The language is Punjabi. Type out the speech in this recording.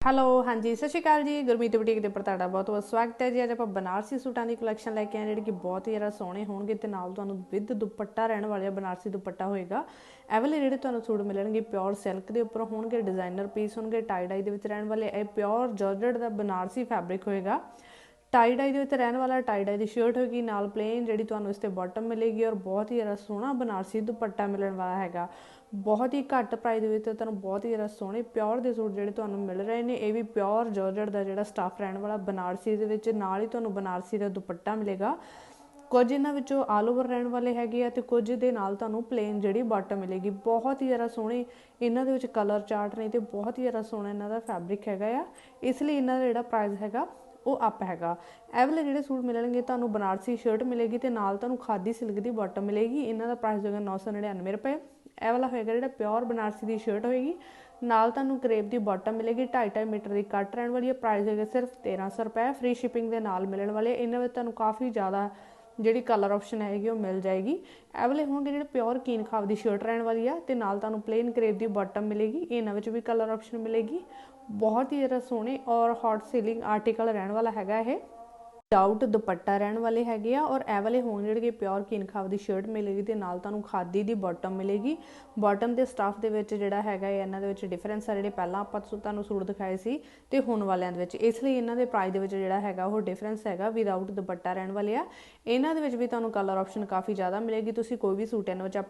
ਹੈਲੋ ਹਾਂਜੀ, ਸਤਿ ਸ਼੍ਰੀ ਅਕਾਲ ਜੀ। ਗੁਰਮੀਤ ਬੁਟੀਕ ਦੇ ਪਰ ਤੁਹਾਡਾ ਬਹੁਤ ਬਹੁਤ ਸਵਾਗਤ ਹੈ ਜੀ। ਅੱਜ ਆਪਾਂ ਬਨਾਰਸੀ ਸੂਟਾਂ ਦੀ ਕਲੈਕਸ਼ਨ ਲੈ ਕੇ ਆਏ ਜਿਹੜੇ ਕਿ ਬਹੁਤ ਹੀ ਜ਼ਿਆਦਾ ਸੋਹਣੇ ਹੋਣਗੇ ਤੇ ਨਾਲ ਤੁਹਾਨੂੰ ਵਿਦ ਦੁਪੱਟਾ ਰਹਿਣ ਵਾਲਾ ਬਨਾਰਸੀ ਦੁਪੱਟਾ ਹੋਏਗਾ। ਇਹ ਜਿਹੜੇ ਤੁਹਾਨੂੰ ਸੂਟ ਮਿਲਣਗੇ ਪਿਓਰ ਸਿਲਕ ਦੇ ਉੱਪਰ ਹੋਣਗੇ ਡਿਜ਼ਾਈਨਰ ਪੀਸ ਹੋਣਗੇ ਟਾਈ ਡਾਈ ਦੇ ਵਿੱਚ ਰਹਿਣ ਵਾਲੇ ਇਹ ਪਿਓਰ ਜਾਰਜਟ ਦਾ ਬਨਾਰਸੀ ਫੈਬਰਿਕ ਹੋਏਗਾ। ਟਾਈ ਡਾਈ ਦੇ ਵਿੱਚ ਰਹਿਣ ਵਾਲਾ ਟਾਈ ਡਾਈ ਦੀ ਸ਼ਰਟ ਹੋਏਗੀ ਨਾਲ ਪਲੇਨ ਜਿਹੜੀ ਤੁਹਾਨੂੰ ਇਸ ਤੇ ਬਾਟਮ ਮਿਲੇਗੀ ਔਰ ਬਹੁਤ ਹੀ ਜ਼ਿਆਦਾ ਸੋਹਣਾ ਬਨਾਰਸੀ ਦੁਪੱਟਾ ਮਿਲਣ ਵਾਲਾ ਹੈਗਾ। ਬਹੁਤ ਹੀ ਘੱਟ ਪ੍ਰਾਈਸ ਦੇ ਵਿੱਚ ਤੁਹਾਨੂੰ ਬਹੁਤ ਹੀ ਜ਼ਿਆਦਾ ਸੋਹਣੇ ਪਿਓਰ ਦੇ ਸੂਟ ਜਿਹੜੇ ਤੁਹਾਨੂੰ ਮਿਲ ਰਹੇ ਨੇ, ਇਹ ਵੀ ਪਿਓਰ ਜਾਰਜਟ ਦਾ ਜਿਹੜਾ ਸਟਾਫ ਰਹਿਣ ਵਾਲਾ ਬਨਾਰਸੀ ਦੇ ਵਿੱਚ, ਨਾਲ ਹੀ ਤੁਹਾਨੂੰ ਬਨਾਰਸੀ ਦਾ ਦੁਪੱਟਾ ਮਿਲੇਗਾ। ਕੁਝ ਇਹਨਾਂ ਵਿੱਚੋਂ ਆਲ ਓਵਰ ਰਹਿਣ ਵਾਲੇ ਹੈਗੇ ਆ ਤੇ ਕੁਝ ਦੇ ਨਾਲ ਤੁਹਾਨੂੰ ਪਲੇਨ ਜਿਹੜੀ ਬਾਟਮ ਮਿਲੇਗੀ। ਬਹੁਤ ਹੀ ਜ਼ਿਆਦਾ ਸੋਹਣੇ ਇਹਨਾਂ ਦੇ ਵਿੱਚ ਕਲਰ ਚਾਰਟ ਨੇ ਤੇ ਬਹੁਤ ਹੀ ਜ਼ਿਆਦਾ ਸੋਹਣਾ ਇਹਨਾਂ ਦਾ ਫੈਬਰਿਕ ਹੈਗਾ ਆ। ਇਸ ਲਈ ਇਹਨਾਂ ਦਾ ਜਿਹੜਾ ਪ੍ਰਾਈਸ ਹੈਗਾ ਉਹ ਅਪ ਹੈਗਾ। ਇਹ ਵਾਲੇ ਜਿਹੜੇ ਸੂਟ ਮਿਲਣਗੇ, ਤੁਹਾਨੂੰ ਬਨਾਰਸੀ ਸ਼ਰਟ ਮਿਲੇਗੀ ਤੇ ਨਾਲ ਤੁਹਾਨੂੰ ਖਾਦੀ ਸਿਲਕ ਦੀ ਬਾਟਮ ਮਿਲੇਗੀ। ਇਹਨਾਂ ਦਾ ਪ੍ਰਾਈਸ ਹੋਏਗਾ 999 ਰੁਪਏ। ਇਹ ਵਾਲਾ ਹੋਏਗਾ ਜਿਹੜਾ ਪਿਓਰ ਬਨਾਰਸੀ ਦੀ ਸ਼ਰਟ ਹੋਏਗੀ। ਨਾਲ ਤੁਹਾਨੂੰ ਕਰੇਪ ਦੀ ਬਾਟਮ ਮਿਲੇਗੀ 2.5 ਮੀਟਰ ਦੀ ਕੱਟ ਰਹਿਣ ਵਾਲੀ ਹੈ। ਪ੍ਰਾਈਸ ਹੋਏਗਾ ਸਿਰਫ 1300 ਰੁਪਏ। ਫ੍ਰੀ ਸ਼ਿਪਿੰਗ ਦੇ ਨਾਲ ਮਿਲਣ ਵਾਲੇ। ਇਹਨਾਂ ਵਿੱਚ ਤੁਹਾਨੂੰ ਕਾਫੀ ਜ਼ਿਆਦਾ ਜਿਹੜੀ ਕਲਰ ਆਪਸ਼ਨ ਹੈਗੀ ਉਹ ਮਿਲ ਜਾਏਗੀ। ਇਹ ਹੋਣਗੇ ਜਿਹੜੇ ਪਿਓਰ ਕੀਨ ਖਾਬ ਦੀ ਸ਼ਰਟ ਰਹਿਣ ਵਾਲੀ ਆ ਤੇ ਨਾਲ ਤੁਹਾਨੂੰ ਪਲੇਨ ਕਰੇਪ ਦੀ ਬਾਟਮ ਮਿਲੇਗੀ। ਇਹਨਾਂ ਵਿੱਚ ਵੀ ਕਲਰ ਆਪਸ਼ਨ ਮਿਲੇਗੀ। ਬਹੁਤ ਹੀ ਜ਼ਿਆਦਾ ਸੋਹਣੇ ਔਰ ਹੌਟ ਸੇਲਿੰਗ ਆਰਟੀਕਲ ਰਹਿਣ ਵਾਲਾ ਹੈਗਾ ਇਹ। ਵਿਦਆਊਟ ਦੁਪੱਟਾ ਰਹਿਣ ਵਾਲੇ ਹੈਗੇ ਆ ਔਰ ਇਹ ਵਾਲੇ ਹੋਣ ਜਿਹੜੇ ਪਿਓਰ ਕੀਨਖਾਵ ਦੀ ਸ਼ਰਟ ਮਿਲੇਗੀ ਤੇ ਨਾਲ ਤੁਹਾਨੂੰ ਖਾਦੀ ਦੀ ਬਾਟਮ ਮਿਲੇਗੀ। ਬਾਟਮ ਦੇ ਸਟਾਫ ਦੇ ਵਿੱਚ ਜਿਹੜਾ ਹੈਗਾ ਇਹਨਾਂ ਦੇ ਵਿੱਚ ਡਿਫਰੈਂਸ ਆ ਜਿਹੜੇ ਪਹਿਲਾਂ ਆਪਾਂ ਤੁਹਾਨੂੰ ਸੂਟ ਦਿਖਾਏ ਸੀ ਤੇ ਹੁਣ ਵਾਲਿਆਂ ਦੇ ਵਿੱਚ। ਇਸ ਲਈ ਇਹਨਾਂ ਦੇ ਪ੍ਰਾਈਸ ਦੇ ਵਿੱਚ ਜਿਹੜਾ ਹੈਗਾ ਉਹ ਡਿਫਰੈਂਸ ਹੈਗਾ ਵਿਦਆਊਟ ਦੁਪੱਟਾ ਰਹਿਣ ਵਾਲੇ ਆ। ਇਹਨਾਂ ਦੇ ਵਿੱਚ ਵੀ ਤੁਹਾਨੂੰ ਕਲਰ ਆਪਸ਼ਨ ਕਾਫੀ ਜ਼ਿਆਦਾ ਮਿਲੇਗੀ। ਤੁਸੀਂ ਕੋਈ ਵੀ ਸੂਟ ਇਹਨਾਂ ਵਿੱਚ